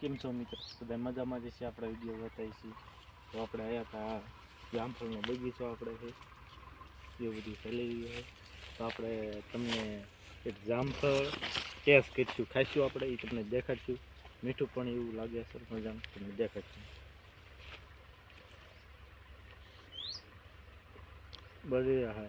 કેમ છો મિત્રો? બધા મજામાં જ છે, આપણે વીડિયો બતાવી તો આપણે આવ્યા હતા જામફળનો બગીચો આપણે છે એ બધી ફેલાવી છે. તો આપણે તમને એક જામફળ ટેસ્ટ કરીશું, ખાઈશું આપણે એ તમને દેખાડશું. મીઠું પણ એવું લાગે છે, મજાનું. તમને દેખાડશું. બધી હા.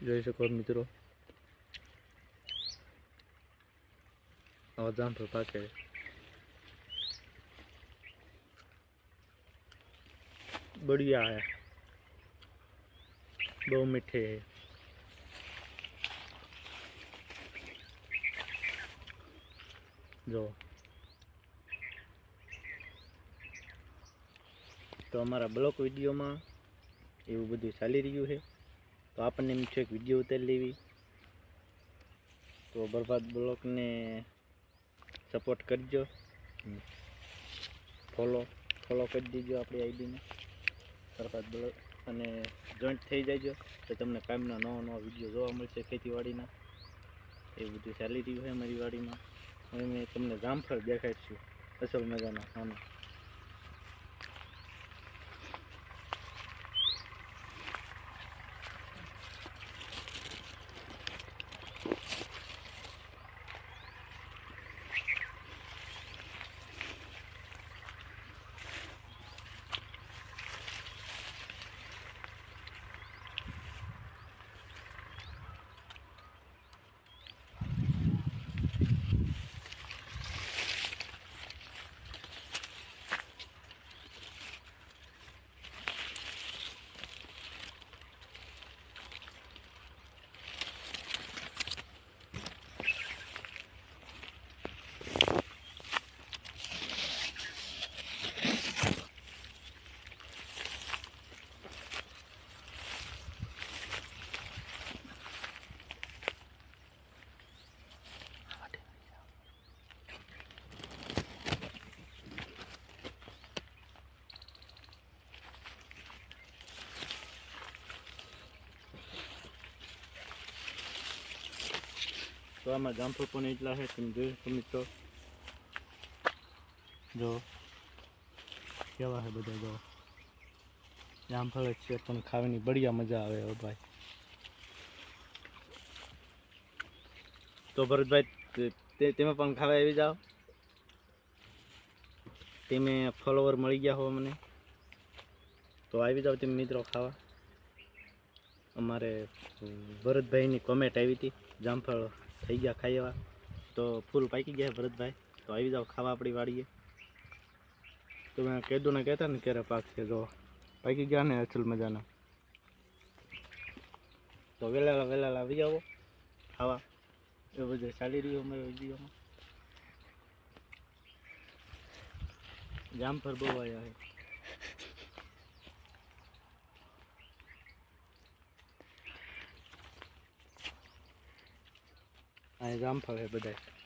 જોઈ શકો મિત્રો આવા જામફળ પાકે बढ़िया है बहू मीठे है જો તો અમારા બ્લોક વિડીયોમાં એવું બધું ચાલી રહ્યું છે તો આપણને એમ છે એક વીડિયો ઉતારી લેવી. તો બરબાદ બ્લોકને સપોર્ટ કરજો. ફોલો ફોલો કરી દેજો આપણી આઈડીને બરબાદ બ્લોક અને જોઈન્ટ થઈ જાયજો. તો તમને કાયમના નવા નવા વીડિયો જોવા મળશે ખેતીવાડીના. એ બધું ચાલી રહ્યું છે અમારી વાડીમાં. હવે તમને જામફળ દેખાડીશું. અસલ મજાના. આમાં તો આમાં જામફળ પણ એટલા છે, તમે જોઈ શકો મિત્રો. જો. કેવા છે બધા જો. જામફળ જ છે, પણ ખાવાની બઢિયા મજા આવે હો ભાઈ. તો ભરતભાઈ તેમાં પણ ખાવા આવી જાઓ. તેમે ફોલોવર મળી ગયા હો મને તો આવી જાઓ તમે મિત્રો ખાવા. અમારે ભરતભાઈની કોમેન્ટ આવી હતી, જામફળ થઈ ગયા ખાઈ એવા તો ફૂલ પાકી ગયા ભરતભાઈ તો આવી જાઓ ખાવા આપણી વાડીએ તો મેં કીધું ને કહેતા ને ક્યારે પાકશે જો પાકી ગયા ને અસલ મજાના તો વહેલા વહેલા આવી જાઓ ખાવા એ બધું ચાલી રહ્યું અમારા વિડીયોમાં જામફળ બહુ આવ્યા છે અહીં જામફળ છે બધા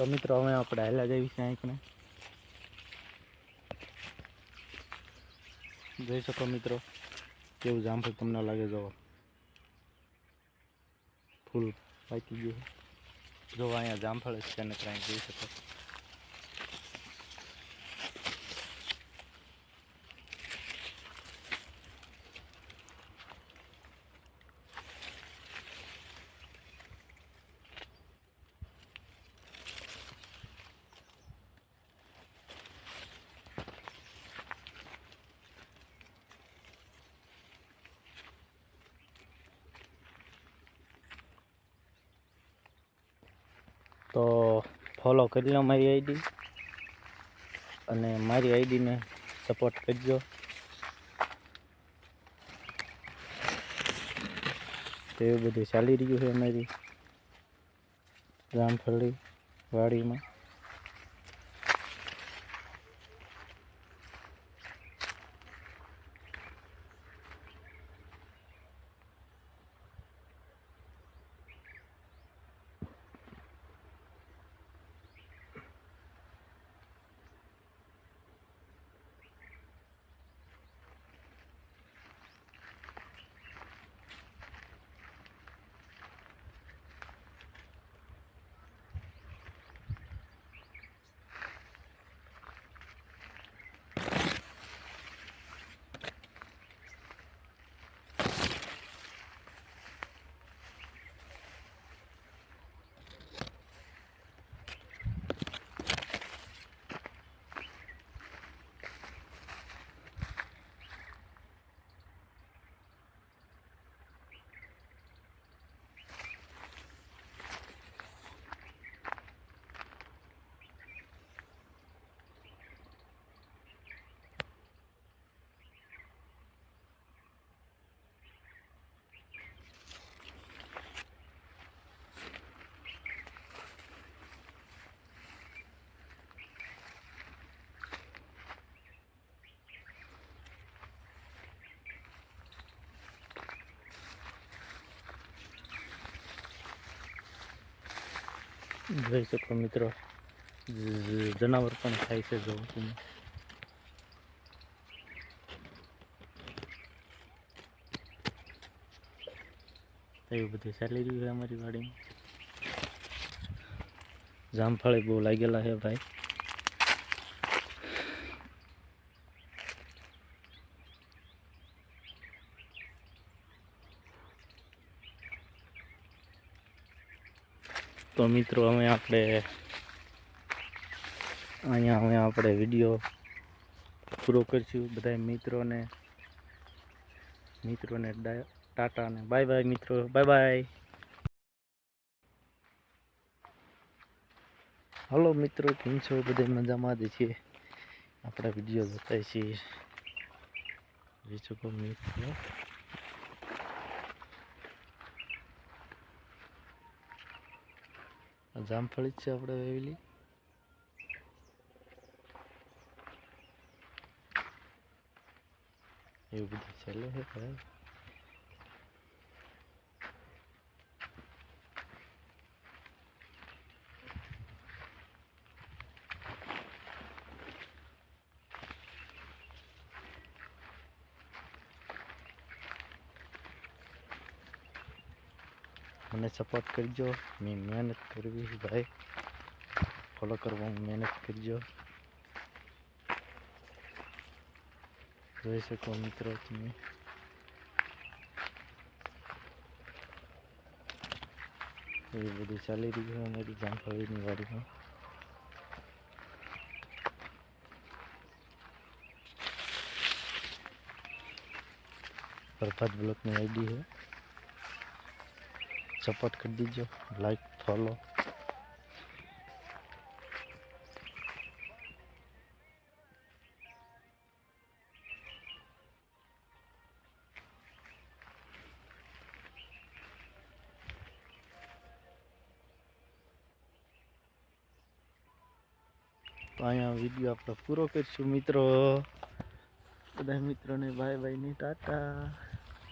તો મિત્રો હવે આપણે હાલ્યા જઈએ છીએ અહીંકને જોઈ શકો મિત્રો કેવું જામફળ તમને લાગે જવો ફૂલ પાકી ગયું છે. જો અહીંયા જામફળ જ છે ને ક્યાંય જોઈ શકો તો ફોલો કરી લો મારી આઈડી અને મારી આઈડીને સપોર્ટ કરજો. તો એવું બધું ચાલી રહ્યું છે અમારી રામફળી વાડીમાં. જોઈ શકો મિત્રો જ- જનાવર પણ ખાય છે જો તમે એવું બધું ચાલી રહ્યું છે અમારી વાડીમાં જામફળી બહુ લાગેલા છે ભાઈ તો મિત્રો અમે આપણે અહીંયા અમે આપણે વીડિયો પૂરો કરીશું બધા મિત્રોને. મિત્રોને ટાટા ને બાય બાય મિત્રો બાય બાય હલો મિત્રો, કેમ છો? બધે મજામાં જ છીએ. આપણા વીડિયો જોતા છીએ. જોઈ મિત્રો. જામફળી છે આપણે વેવેલી. એવું બધું ચાલે છે ભાઈ. મને સપોર્ટ કરજો મેં મહેનત કરવી છે ભાઈ ફોલો કરવામાં મહેનત કરજો જોઈ શકો મિત્રો તમે એ બધું ચાલી રહ્યું છે અમારી જામફળીની વાડીમાં પ્રભાત બ્લોકની આઈડી છે સપોર્ટ કરી દીજો લાઈક ફોલો તો અહીંયા વિડીયો આપણે પૂરો કરીશું મિત્રો બધા મિત્રોને બાય બાય ની ટાટા